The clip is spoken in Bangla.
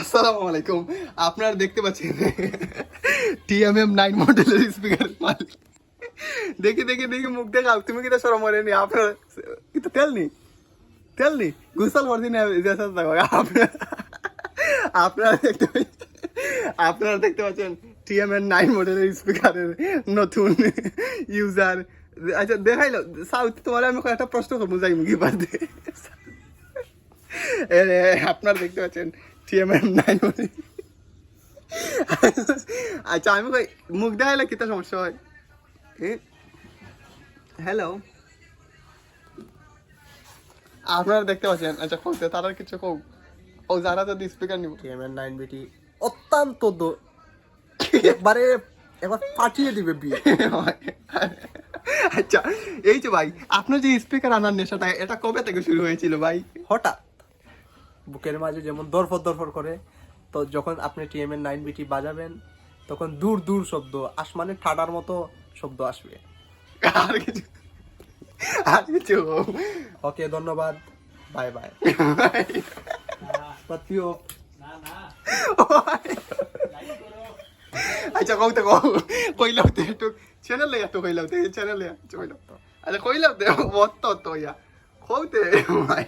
আসসালামু আলাইকুম। আপনারা দেখতে পাচ্ছেন টিএমএম নাইন মডেলের স্পিকার মালিক। দেখি দেখি দেখি মুখ দেখাও তুমি কিটা সরম করে নি? আপনার কিন্তু তেল নি? তেল নি? গুসল করছি না? আপনার দেখতে আপনারা দেখতে পাচ্ছেন টিএমএন নাইন মডেলের স্পিকারের নতুন ইউজার আচ্ছা দেখাইলো। সাউথ তোমার আমি একটা প্রশ্ন করব যাই মুখি রে, আপনারা দেখতে পাচ্ছেন টিএমএম নাইন আচ্ছা আমি কই মুখ দেখাইলে কিতা সমস্যা হয়? হ্যালো আপনারা দেখতে পাচ্ছেন? আচ্ছা কইতে তারা কিছু কৌ ও যারা যদি স্পিকার নিব। টিএমএন নাইন বিটি অত্যন্ত একবারে একবার ফাটিয়ে দিবে বিয়ে। আচ্ছা এই যে ভাই আপনার যে স্পিকার আনার নেশাটা এটা কবে থেকে শুরু হয়েছিল ভাই? হঠাৎ। বুকের মাঝে যেমন দরফর দরফর করে তো যখন আপনি টিএমএন নাইন বিটি বাজাবেন তখন দূর দূর শব্দ আসমানে ঠাডার মতো শব্দ আসবে। আর কিছু আর কিছু ওকে ধন্যবাদ। Bye bye. পাতিও আচ্ছা কৌতে কৌ কইলাও তে একটু। চ্যানেলে একটু কইলাও তে চ্যানেলে আচ্ছা কইলাও আচ্ছা কইলাও তে মত তো ইয়া। কৌতে ভাই